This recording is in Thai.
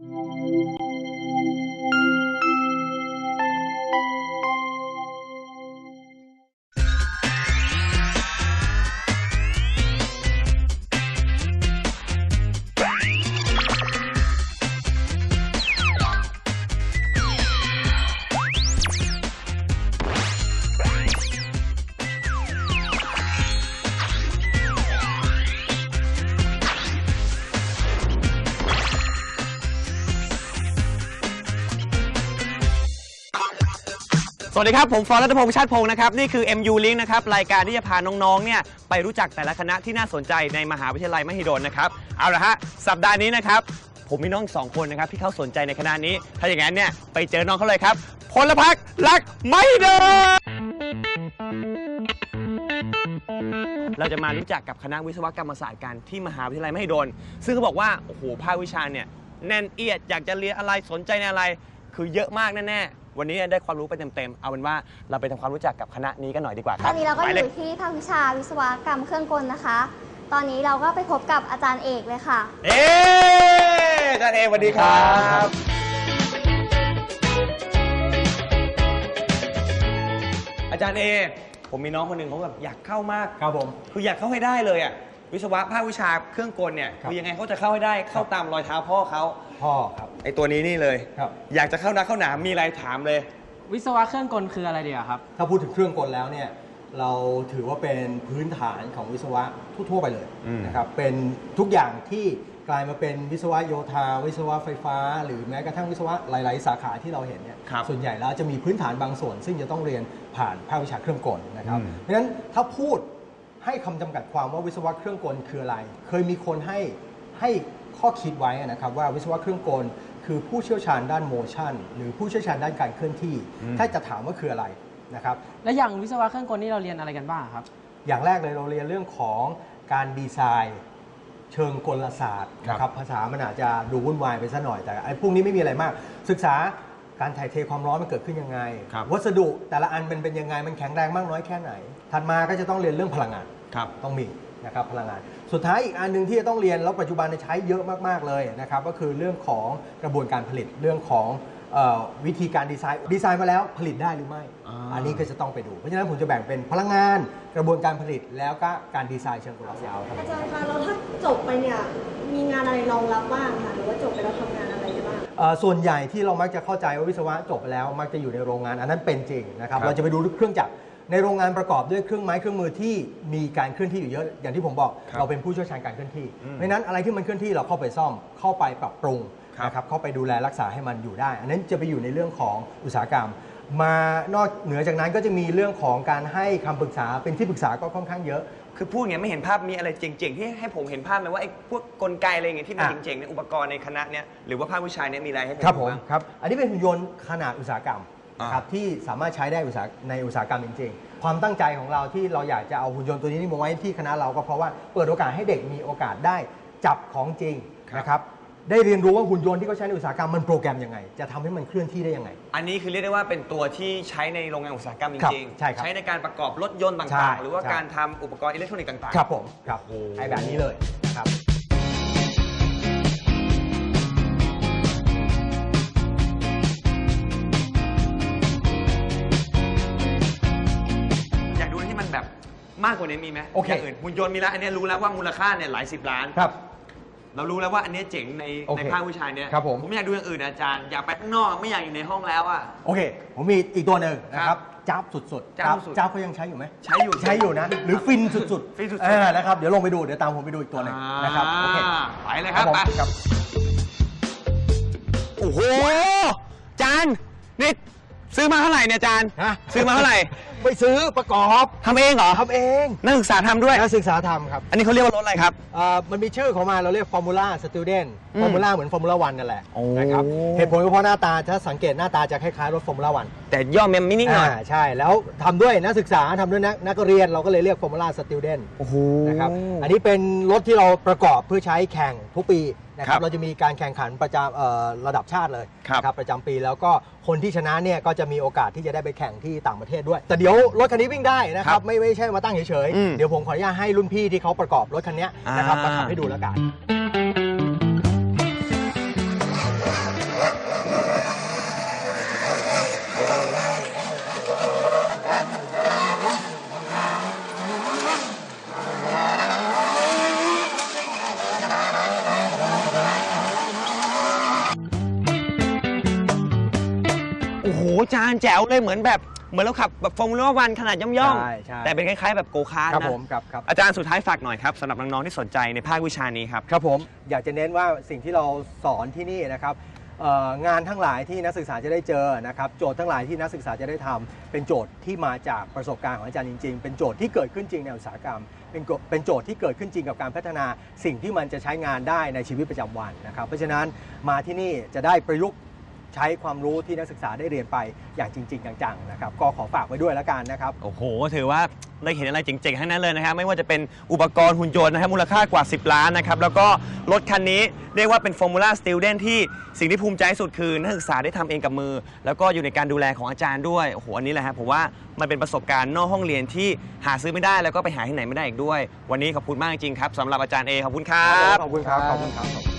Música สวัสดีครับ ผมฟอร์รัตพงษ์ชาติพงศ์นะครับ นี่คือ MU Link นะครับ รายการที่จะพาน้องๆ เนี่ย ไปรู้จักแต่ละคณะที่น่าสนใจในมหาวิทยาลัยมหิดลนะครับ เอาละฮะ สัปดาห์นี้นะครับ ผมมีน้องสองคนนะครับ ที่เขาสนใจในคณะนี้ ถ้าอย่างนั้นเนี่ย ไปเจอน้องเขาเลยครับ พลพักรักมหิดลเราจะมารู้จักกับคณะวิศวกรรมศาสตร์กันที่มหาวิทยาลัยมหิดล ซึ่งเขาบอกว่า โอ้โห ภาควิชาเนี่ยแน่นเอียด อยากจะเรียนอะไร สนใจในอะไร คือเยอะมากแน่ๆ วันนี้ได้ความรู้ไปเต็มๆ เอาเป็นว่าเราไปทำความรู้จักกับคณะนี้กันหน่อยดีกว่าคตรัอบนนี้เราก็ไปอเลยยู่ที่ภาควิชาวิศวกรรมเครื่องกลนะคะ ตอนนี้เราก็ไปพบกับอาจารย์เอกเลยค่ะ เอ๊อาจารย์เอสวัสดีครับ อาจารย์เอ ผมมีน้องคนหนึ่งเขาแบบอยากเข้ามาก ครับผม คืออยากเข้าให้ได้เลยอะ วิศวะภาควิชาเครื่องกลเนี่ยครับ คือยังไงเขาจะเข้าให้ได้เข้าตามรอยเท้าพ่อเขาพ่อครับ ไอตัวนี้นี่เลย ครับ อยากจะเข้านักเข้าหนามมีอะไรถามเลย วิศวะเครื่องกลคืออะไรเดียวครับ ถ้าพูดถึงเครื่องกลแล้วเนี่ยเราถือว่าเป็นพื้นฐานของวิศวะทั่วๆไปเลยอืม นะครับเป็นทุกอย่างที่กลายมาเป็นวิศวะโยธา วิศวะไฟฟ้า หรือแม้กระทั่งวิศวะหลาย ๆ สาขาที่เราเห็นเนี่ยครับส่วนใหญ่แล้วจะมีพื้นฐานบางส่วน ซึ่งจะต้องเรียนผ่านภาควิชาเครื่องกลนะครับอืม เพราะฉะนั้นถ้าพูด ให้คำจำกัดความว่าวิศวะเครื่องกลคืออะไร เคยมีคนให้ให้ข้อคิดไว้นะครับว่าวิศวะเครื่องกลคือผู้เชี่ยวชาญด้านโมชั่น หรือผู้เชี่ยวชาญด้านการเคลื่อนที่ถ้าจะถามว่าคืออะไรนะครับ แล้วอย่างวิศวะเครื่องกลนี่เราเรียนอะไรกันบ้างครับ อย่างแรกเลยเราเรียนเรื่องของการดีไซน์เชิงกลศาสตร์นะครับภาษามันอาจจะดูวุ่นวายไปซะหน่อยแต่ไอ้พวกนี้ไม่มีอะไรมาก ศึกษา การถ่ายเทความร้อนมันเกิดขึ้นยังไง ครับวัสดุแต่ละอันมันเป็นยังไงมันแข็งแรงมากน้อยแค่ไหน ถัดมาก็จะต้องเรียนเรื่องพลังงานครับต้องมีนะครับพลังงาน สุดท้ายอีกอันหนึ่งที่จะต้องเรียนแล้วปัจจุบันเนี่ยใช้เยอะมากๆเลยนะครับก็คือเรื่องของกระบวนการผลิตเรื่องของเออวิธีการดีไซน์ดีไซน์มาแล้วผลิตได้หรือไม่ อ่า อันนี้ก็จะต้องไปดูเพราะฉะนั้นผมจะแบ่งเป็นพลังงาน กระบวนการผลิตแล้วก็การดีไซน์เชิงกลศาสตร์ครับ อาจารย์คะแล้วถ้าจบไปเนี่ยมีงานอะไรรองรับบ้างคะหรือว่าจบไปแล้วทำงานอะไรได้บ้างเอ่อ ส่วนใหญ่ที่เรามักจะเข้าใจว่าวิศวะจบไปแล้วมักจะอยู่ในโรงงาน อันนั้นเป็นจริงนะครับครับ เราจะไปดูเครื่องจักรในโรงงานประกอบด้วยเครื่องไม้เครื่องมือที่มีการเคลื่อนที่อยู่เยอะอย่างที่ผมบอก ครับเราเป็นผู้เชี่ยวชาญการเคลื่อนที่อืมเพราะฉะนั้นอะไรที่มันเคลื่อนที่เราเข้าไปซ่อมเข้าไปปรับปรุงครับนะครับเข้าไปดูแลรักษาให้มันอยู่ได้ อันนั้นจะไปอยู่ในเรื่องของอุตสาหกรรม มานอกเหนือจากนั้นก็จะมีเรื่องของการให้คำปรึกษาเป็นที่ปรึกษาก็ค่อนข้างเยอะ คือพูดอย่างเงี้ยไม่เห็นภาพมีอะไรเจ๋งๆ ที่ให้ผมเห็นภาพไหมว่าไอ้พวกกลไกอะไรอย่างเงี้ยที่มันอะเจ๋งๆในอุปกรณ์ในคณะเนี้ยหรือว่าภาควิชาเนี้ยมีอะไรให้ผมครับผมบ้าง ครับ อันนี้เป็นหุ่นยนต์ขนาดอุตสาหกรรมอ่า ครับที่สามารถใช้ได้อุตสาหในอุตสาหกรรมจริงๆ ความตั้งใจของเราที่เราอยากจะเอาหุ่นยนต์ตัวนี้มาไว้ที่คณะเราก็เพราะว่าเปิดโอกาสให้เด็กมีโอกาสได้จับของจริงนะครับ ได้เรียนรู้ว่าหุ่นยนต์ที่เขาใช้ในอุตสาหกรรมมันโปรแกรมยังไง จะทำให้มันเคลื่อนที่ได้ยังไง อันนี้คือเรียกได้ว่าเป็นตัวที่ใช้ในโรงงานอุตสาหกรรมจครับริงใช่ครับใช้ในการประกอบรถยนต์ใช่ต่างๆ หรือว่าใช่ การทำอุปกรณ์อิเล็กทรอนิกส์ต่างๆ ครับผมครับโอ้โหไอ้แบบนี้เลยนะครับ อยากดูอะไรที่มันแบบมากกว่านี้มีไหมโอเคย่างอื่นหุ่นยนต์มีแล้วอันเนี้ยรู้แล้วว่ามูลค่าเนี่ยหลายสิบล้าน ครับ เรารู้แล้วว่าอันเนี้ยเจ๋งในโอเคในภาควิชาเนี้ยครับผม ผมอยากดูอย่างอื่นอาจารย์อยากไปข้างนอกไม่อยากอยู่ในห้องแล้วอะ โอเค ผมมีอีกตัวหนึ่งนะคครัรับบจับสุดๆจ๊าบสุดจับเขายังใช้อยู่ไหม ใช้อยู่ ใช้อยู่นะ หรือฟินสุดๆฟินสุดๆเออนะครับเดี๋ยวลงไปดูเดี๋ยวตามผมไปดูอีกตัวหนึ่งนะครับโอเคอ่าไปเลยครับผมไป ครับ โอ้โหจานนี่ ซื้อมาเท่าไหร่เนี่ยจานฮะ ซื้อมาเท่าไหร่ไปซื้อประกอบทำเองเหรอทำเองนักศึกษาทำด้วย นักศึกษาทำครับอันนี้เขาเรียกว่ารถอะไรครับเอ่อมันมีชื่อของมันเราเรียก Formula Student อืม Formula เหมือน Formula One นั่นแหละโอ้ นะครับเหตุผลก็เพราะหน้าตาถ้าสังเกตหน้าตาจะคล้ายๆรถ Formula One แต่ย่อมแมมมินิหน่อยอ่าใช่แล้วทำด้วยนักศึกษาทำด้วยนักนักเรียนเราก็เลยเรียก Formula Student โอ้โหนะครับอันนี้เป็นรถที่เราประกอบเพื่อใช้แข่งทุกปี นะคครัรับบเราจะมีการแข่งขันประจำเอ่อระดับชาติเลยครับนะประจำปีแล้วก็คนที่ชนะเนี่ยก็จะมีโอกาสที่จะได้ไปแข่งที่ต่างประเทศด้วย แต่เดี๋ยวรถคันนี้วิ่งได้นะคครัรับบไม่ไม่ใช่มาตั้งเฉยอืมๆเดี๋ยวผมขออนุญาตให้รุ่นพี่ที่เขาประกอบรถคันนี้นะครับอ่ามมาขับให้ดูแล้วกัน จานแจ๋วเลยเหมือนแบบเหมือนเราขับแบบฟอร์มูล่าวันขนาดย่อมใช่ใช่ ๆ แต่เป็นคล้ายๆแบบโกคาร์ทครับนะผมครับครับ อาจารย์สุดท้ายฝากหน่อยครับสำหรับน้องๆที่สนใจในภาควิชานี้ครับ ครับผมอยากจะเน้นว่าสิ่งที่เราสอนที่นี่นะครับเอ่องานทั้งหลายที่นักศึกษาจะได้เจอนะครับโจทย์ทั้งหลายที่นักศึกษาจะได้ทำเป็นโจทย์ที่มาจากประสบการณ์ของอาจารย์จริง ๆ เป็นโจทย์ที่เกิดขึ้นจริงในอุตสาหกรรม เป็นโกเป็นโจทย์ที่เกิดขึ้นจริงกับการพัฒนาสิ่งที่มันจะใช้งานได้ในชีวิตประจำวันนะครับเพราะฉะนั้นมาที่นี่จะได้ประยุกต์ ใช้ความรู้ที่นักศึกษาได้เรียนไปอย่างจริง ๆ จังๆนะครับก็ขอฝากไว้ด้วยแล้วกันนะครับ โอ้โห ถือว่าได้เห็นอะไรเจ๋งๆทั้งนั้นเลยนะครับไม่ว่าจะเป็นอุปกรณ์หุ่นยนต์นะครับมูลค่ากว่า 10 ล้านนะครับ แล้วก็รถคันนี้เรียกว่าเป็น Formula Student ที่สิ่งที่ภูมิใจที่สุดคือนักศึกษาได้ทำเองกับมือ แล้วก็อยู่ในการดูแลของอาจารย์ด้วยโอ้โหอันนี้แหละครับผมว่ามันเป็นประสบการณ์นอกห้องเรียนที่หาซื้อไม่ได้แล้วก็ไปหาที่ไหนไม่ได้อีกด้วย วันนี้ขอบคุณมากจริงๆครับสำหรับอาจารย์เอขอบคุณครับ ขอบคุณครับขอบคุณครับ